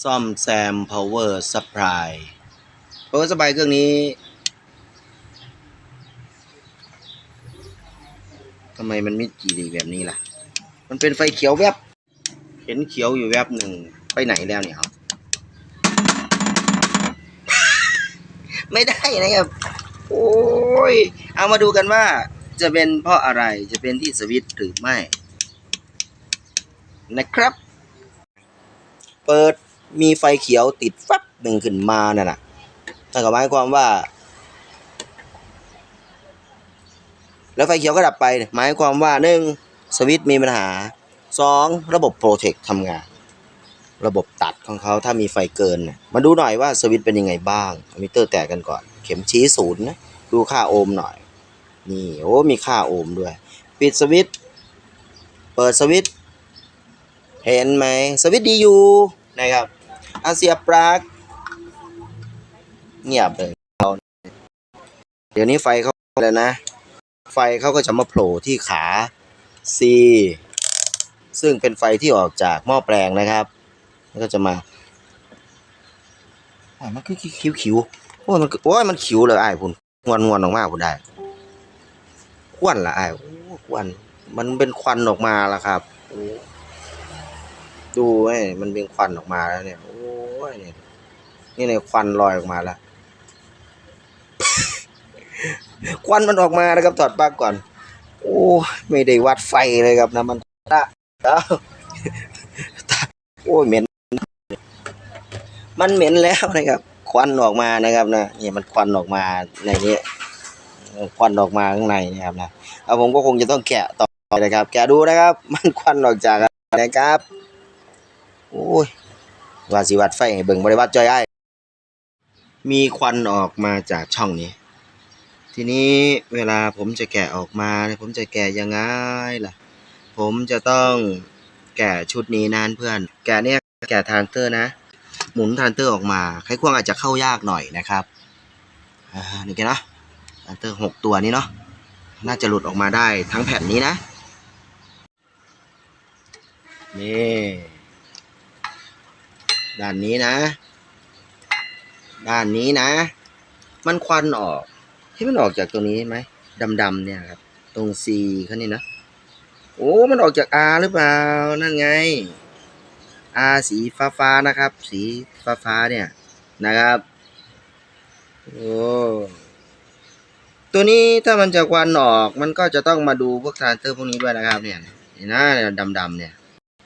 ซ่อมแซม power supply power supply เครื่องนี้ทำไมมันไม่จีดีแบบนี้ล่ะ มันเป็นไฟเขียวแวบ เห็นเขียวอยู่แวบหนึ่ง ไปไหนแล้วเนี่ยครับ ไม่ได้นะครับ โอ้ย เอามาดูกันว่าจะเป็นเพราะอะไร จะเป็นที่สวิตช์หรือไม่ นะครับ เปิด มีไฟเขียวติดฟับหนึ่งขึ้นมานั่นน่ะนั่นก็หมายความว่า แล้วไฟเขียวก็ดับไป หมายความว่าหนึ่งสวิตช์มีปัญหาสองระบบโปรเทคทำงาน ระบบตัดของเขาถ้ามีไฟเกินนะมาดูหน่อยว่าสวิตช์เป็นยังไงบ้างมิเตอร์แตกกันก่อน เข็มชี้ศูนย์นะดูค่าโอห์มหน่อย นี่โอ้มีค่าโอห์มด้วย ปิดสวิตช์เปิดสวิตช์เห็นไหมสวิตช์ดีอยู่นะครับ อาเซียปลักเงียบเลยเราเดี๋ยวนี้ไฟเขาแล้วนะ ไฟเขาก็จะมาโผล่ที่ขา C ซึ่งเป็นไฟที่ออกจากหม้อแปลงนะครับแล้วก็จะมาโอ้ยมันคือคิ้วคิ้วๆโอ้ยมันโอ้ยมันคิ้วเลยไอ้ายคุณงวนงวนออกมาคุณได้ควันละไอ้ควันมันเป็นควันออกมาล้วครับโอ้ ดูไอ้มันเป็นควันออกมาแล้วเนี่ย โอ้ยเนี่ยนี่ในควันลอยออกมาแล้ว ควันมันออกมานะครับถอดปลั๊กก่อน โอ้ยไม่ได้วัดไฟเลยครับนะมันตะเอ้าโอ้ยเหม็น มันเหม็นแล้วนะครับ ควันออกมานะครับนะเนี่ยมันควันออกมาในนี้ควันออกมาข้างในนะครับนะเอาผมก็คงจะต้องแกะต่อนะครับ แกะดูนะครับ มันควันออกจากนะครับ โอ้ยว่าสิวัดไฟให้เบิ่งบริวัดจอยไอ้ายมีควันออกมาจากช่องนี้ ทีนี้เวลาผมจะแกะออกมาเนี่ยผมจะแกะยังไงล่ะ ผมจะต้องแกะชุดนี้นานเพื่อน แกะเนี่ยแกะทานเตอร์นะ หมุนทานเตอร์ออกมาไขควงอาจจะเข้ายากหน่อยนะครับอ่านี่แกนะทานเตอร์หกตัวนี้เนาะน่าจะหลุดออกมาได้ทั้งแผ่นนี้นะนี่ ด้านนี้นะ ด้านนี้นะ มันควันออกที่มันออกจากตัวนี้ไหมดำๆเนี่ยครับ ตรง C เขานี่นะโอ้ มันออกจาก R หรือเปล่า นั่นไง R สีฟ้าฟ้าๆนะครับ สีฟ้าฟ้าๆเนี่ยนะครับโอ้ตัวนี้ถ้ามันจะควันออกมันก็จะต้องมาดูพวกทรานเตอร์พวกนี้ด้วยนะครับเนี่ยนี่นะดำๆเนี่ย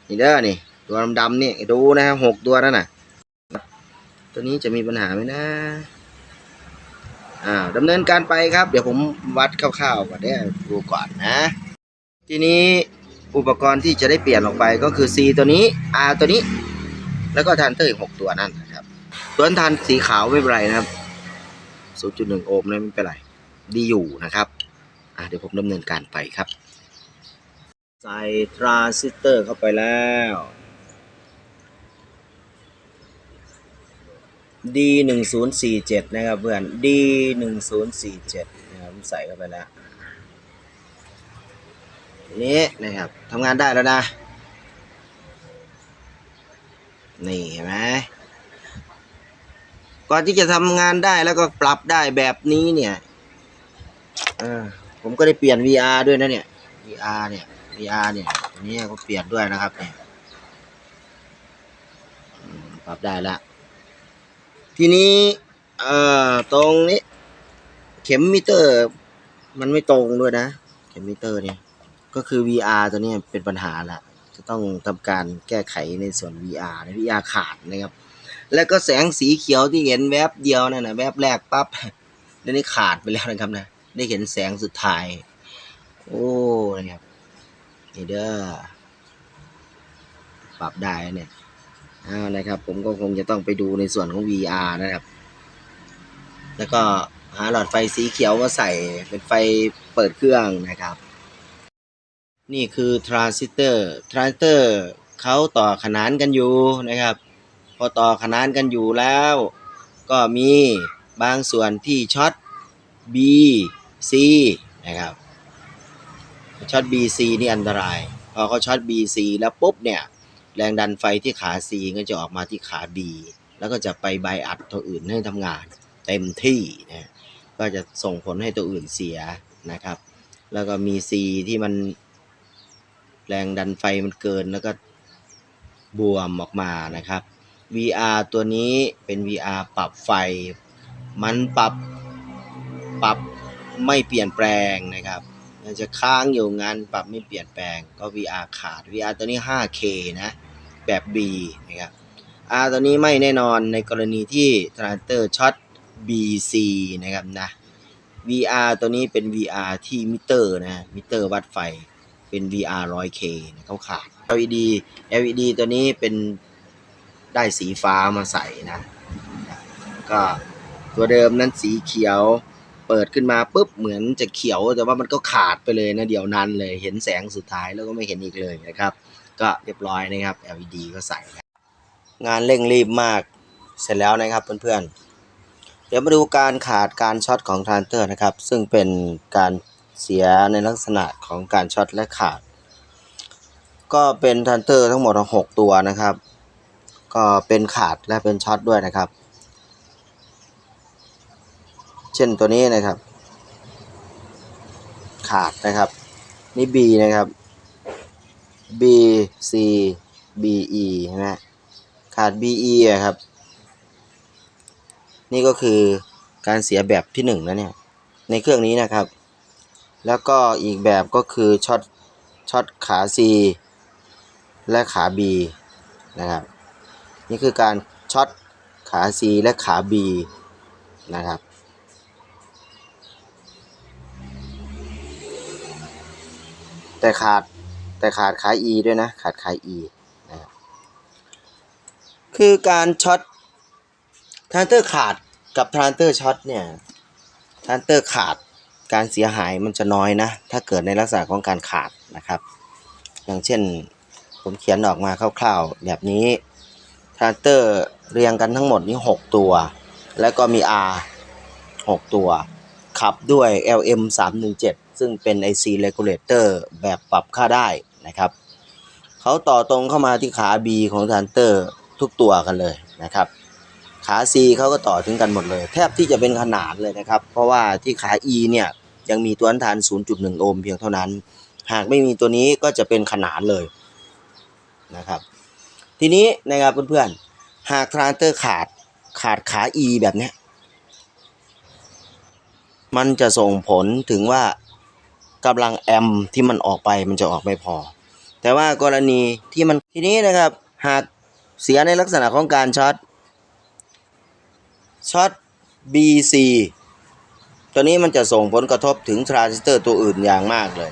นี่เด้อนี่ ตัวดำๆนี่ดูนะครับหกตัวนั่นน่ะ ตัวนี้จะมีปัญหาไหมนะอ่าดำเนินการไปครับ เดี๋ยวผมวัดคร่าวๆก่อนเดี๋ยวดูก่อนนะ ทีนี้อุปกรณ์ที่จะได้เปลี่ยนออกไปก็คือ C ตัวนี้ R ตัวนี้ แล้วก็ทานเตอร์อีกหกตัวนั่นนะครับส่วนทานสีขาวไม่เป็นไรนะครับ0.1โอห์มเนี่ยไม่เป็นไร ดีอยู่นะครับอ่าเดี๋ยวผมดำเนินการไปครับ ใส่ทรานซิสเตอร์เข้าไปแล้ว D หนึ่งศูนย์สี่เจ็ดนะครับเพื่อน D หนึ่งศูนย์สี่เจ็ดนะครับผมใส่เข้าไปแล้วนี้นะครับทำงานได้แล้วนะ นี่เห็นไหมก่อนที่จะทำงานได้แล้วก็ปรับได้แบบนี้เนี่ยผมก็ได้เปลี่ยน VR ด้วยนะเนี่ย VR เนี่ย VR เนี่ยตัวนี้ก็เปลี่ยนด้วยนะครับเนี่ยปรับได้แล้ว ทีนี้ตรงนี้ เข็มมิเตอร์ มันไม่ตรงด้วยนะ เข็มมิเตอร์เนี่ยก็คือ VR ตัวนี้เป็นปัญหาละจะต้องทำการแก้ไขในส่วน VR ใน VR ขาดนะครับ แล้วก็แสงสีเขียวที่เห็นแวบเดียวนั่นนะแวบแรกปั๊บเดี๋ยวนี้ขาดไปแล้วนะครับนะ ได้เห็นแสงสุดท้าย โอ้นะครับนี่เด้อปรับได้เนี่ย เอานะครับ ผมก็คงจะต้องไปดูในส่วนของ VR นะครับ แล้วก็หาหลอดไฟสีเขียวมาใส่เป็นไฟเปิดเครื่องนะครับ นี่คือทรานซิสเตอร์ทรานซิสเตอร์เขาต่อขนานกันอยู่นะครับ พอต่อขนานกันอยู่แล้ว ก็มีบางส่วนที่ช็อต B C นะครับช็อต B C นี่อันตราย พอเขาช็อต B C แล้วปุ๊บเนี่ย แรงดันไฟที่ขา C ก็จะออกมาที่ขา B แล้วก็จะไปไบอัดตัวอื่นให้ทำงานเต็มที่นะก็จะส่งผลให้ตัวอื่นเสียนะครับ แล้วก็มี C ที่มันแรงดันไฟมันเกินแล้วก็บวมออกมานะครับ VR ตัวนี้เป็น VR ปรับไฟ มันปรับปรับไม่เปลี่ยนแปลงนะครับมันจะค้างอยู่งั้นปรับไม่เปลี่ยนแปลงก็ VR ขาด VR ตัวนี้ 5K นะ แบบ B นะครับ R ตัวนี้ไม่แน่นอนในกรณีที่ทรานเตอร์ช็อต BC นะครับนะ VR ตัวนี้เป็น VR ที่มิเตอร์นะมิเตอร์วัดไฟเป็น VR 100K นะเขาขาด LED LED ตัวนี้เป็นได้สีฟ้ามาใส่นะ ก็ตัวเดิมนั้นสีเขียวเปิดขึ้นมาปุ๊บเหมือนจะเขียวแต่ว่ามันก็ขาดไปเลยนะเดี๋ยวนั้นเลยเห็นแสงสุดท้ายแล้วก็ไม่เห็นอีกเลยนะครับ ก็เรียบร้อยนะครับ LED ก็ใส่งานเร่งรีบมากเสร็จแล้วนะครับเพื่อนๆ เดี๋ยวมาดูการขาดการช็อตของทรานเตอร์นะครับ ซึ่งเป็นการเสียในลักษณะของการช็อตและขาด ก็เป็นทรานเตอร์ทั้งหมด 6 ตัวนะครับ ก็เป็นขาดและเป็นช็อตด้วยนะครับ เช่นตัวนี้นะครับ ขาดนะครับ นี่ B นะครับ B C B E ใช่ไหมขาด B E อะครับ นี่ก็คือการเสียแบบที่หนึ่งนะเนี่ย ในเครื่องนี้นะครับ แล้วก็อีกแบบก็คือช็อตช็อตขา C และขา B นะครับ นี่คือการช็อตขา C และขา B นะครับแต่ขาด แต่ขาดขา E ด้วยนะ ขาดขา E นะครับคือการช็อตทรานเตอร์ขาดกับทรานเตอร์ช็อตเนี่ยทรานเตอร์ขาดการเสียหายมันจะน้อยนะ ถ้าเกิดในลักษณะของการขาดนะครับ อย่างเช่นผมเขียนออกมาคร่าวๆ แบบนี้ทรานเตอร์เรียงกันทั้งหมดนี้ 6 ตัว แล้วก็มี R 6 ตัว ขับด้วย LM 317ซึ่งเป็น IC regulator แบบปรับค่าได้นะครับเขาต่อตรงเข้ามาที่ขา B ของทรานเตอร์ทุกตัวกันเลยนะครับขา C เขาก็ต่อถึงกันหมดเลย แทบที่จะเป็นขนานเลยนะครับ เพราะว่าที่ขา E เนี่ยยังมีตัวต้านทาน 0.1 โอห์มเพียงเท่านั้น หากไม่มีตัวนี้ก็จะเป็นขนานเลยนะครับ ทีนี้นะครับเพื่อนๆ หากทรานเตอร์ขาดขาดขา E แบบนี้ มันจะส่งผลถึงว่ากำลังแอมป์ที่มันออกไปมันจะออกไม่พอ แต่ว่ากรณีที่มันทีนี้นะครับ หากเสียในลักษณะของการช็อตช็อต BC ตัวนี้มันจะส่งผลกระทบถึงทรานซิสเตอร์ตัวอื่นอย่างมากเลย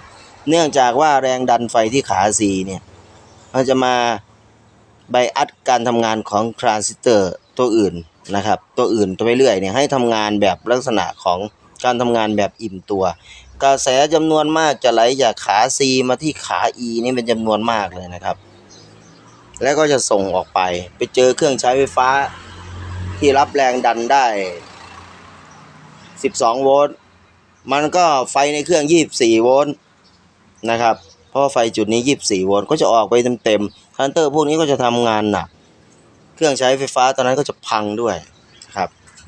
เนื่องจากว่าแรงดันไฟที่ขา C เนี่ย มันจะมาไบอัดการทำงานของทรานซิสเตอร์ตัวอื่นนะครับ ตัวอื่นตัวไปเรื่อยเนี่ยให้ทำงานแบบลักษณะของ การทำงานแบบอิ่มตัว กระแสจำนวนมากจะไหลจากขา C มาที่ขา E นี่เป็นจำนวนมากเลยนะครับ แล้วก็จะส่งออกไป ไปเจอเครื่องใช้ไฟฟ้าที่รับแรงดันได้ 12 โวลต์ มันก็ไฟในเครื่อง 24 โวลต์นะครับ เพราะไฟจุดนี้ 24 โวลต์ก็จะออกไปเต็มๆคันเตอร์พวกนี้ก็จะทำงานหนัก เครื่องใช้ไฟฟ้าตอนนั้นก็จะพังด้วย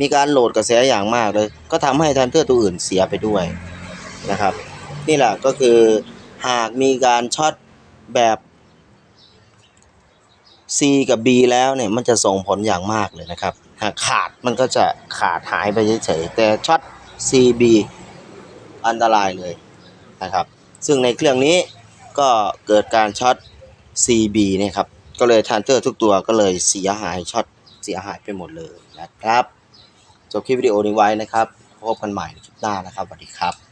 มีการโหลดกระแสอย่างมากเลย ก็ทำให้ทันเตอร์ตัวอื่นเสียไปด้วยนะครับ นี่แหละก็คือหากมีการช็อตแบบ C กับ B แล้วเนี่ยมันจะส่งผลอย่างมากเลยนะครับ หากขาดมันก็จะขาดหายไปเฉยๆแต่ช็อต CB อันตรายเลยนะครับ ซึ่งในเครื่องนี้ก็เกิดการช็อต CB เนี่ยครับ ก็เลยทานเตอร์ทุกตัวก็เลยเสียหายช็อตเสียหายไปหมดเลยนะครับ จบคลิปวิดีโอนี้ไว้นะครับ พบกันใหม่ในคลิปหน้านะครับสวัสดีครับ